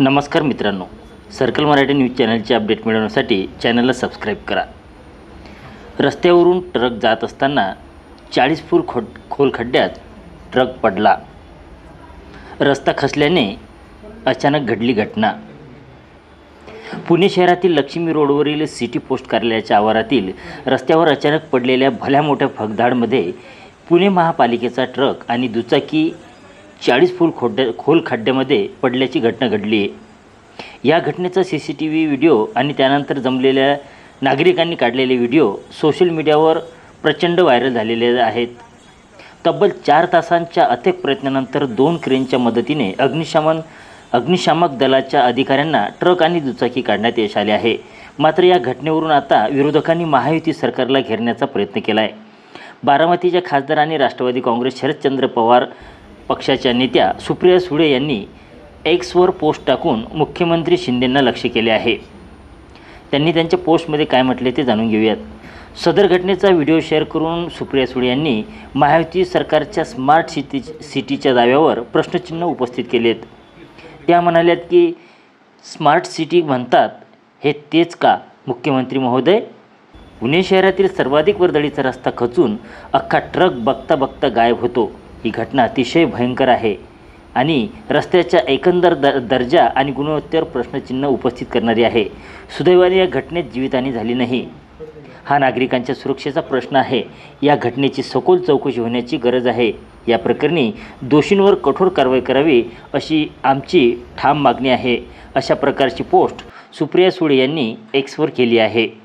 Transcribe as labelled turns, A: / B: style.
A: नमस्कार मित्रांनो circle Marathi news चॅनलचे अपडेट मिळवण्यासाठी चॅनलला सबस्क्राईब करा. रस्त्यावरून ट्रक जात असताना चाळीस फूट खो खोल खड्ड्यात ट्रक पडला. रस्ता खसल्याने अचानक घडली घटना. पुणे शहरातील लक्ष्मी रोडवरील सिटी पोस्ट कार्यालयाच्या आवारातील रस्त्यावर अचानक पडलेल्या भल्या मोठ्या फगदाडमध्ये पुणे महापालिकेचा ट्रक आणि दुचाकी चाळीस फूल खोड्या खोल खड्ड्यामध्ये पडल्याची घटना घडली आहे. या घटनेचा C C T V video आणि त्यानंतर जमलेल्या नागरिकांनी काढलेले व्हिडिओ सोशल मीडियावर प्रचंड व्हायरल झालेले आहेत. तब्बल चार तासांच्या अथक प्रयत्नानंतर दोन क्रेनच्या मदतीने अग्निशमन अग्निशामक दलाच्या अधिकाऱ्यांना ट्रक आणि दुचाकी काढण्यात यश आले आहे. मात्र या घटनेवरून आता विरोधकांनी महायुती सरकारला घेरण्याचा प्रयत्न केला आहे बारामतीच्या खासदार आणि राष्ट्रवादी काँग्रेस शरदचंद्र पवार पक्षाच्या नेत्या सुप्रिया सुळे यांनी एक्सवर पोस्ट टाकून मुख्यमंत्री शिंदेंना लक्ष केले आहे. त्यांनी त्यांच्या पोस्टमध्ये काय म्हटले ते जाणून घेऊयात. सदर घटनेचा व्हिडिओ शेअर करून सुप्रिया सुळे यांनी महायुती सरकारच्या स्मार्ट सिटी सिटीच्या दाव्यावर प्रश्नचिन्ह उपस्थित केलेत. त्या म्हणाल्यात की स्मार्ट सिटी म्हणतात हे तेच का मुख्यमंत्री महोदय? पुणे शहरातील सर्वाधिक वर्दळीचा रस्ता खचून अख्खा ट्रक बघता बघता गायब होतो. ही घटना अतिशय भयंकर आहे. आणि रस्त्याच्या एकंदर द दर्जा आणि गुणवत्तेवर प्रश्नचिन्ह उपस्थित करणारी आहे. सुदैवाने या घटनेत जीवितहानी झाली नाही. हा नागरिकांच्या सुरक्षेचा प्रश्न आहे. या घटनेची सखोल चौकशी होण्याची गरज आहे. या प्रकरणी दोषींवर कठोर कारवाई करावी अशी आमची ठाम मागणी आहे. अशा प्रकारची पोस्ट सुप्रिया सुळे यांनी एक्सवर केली आहे.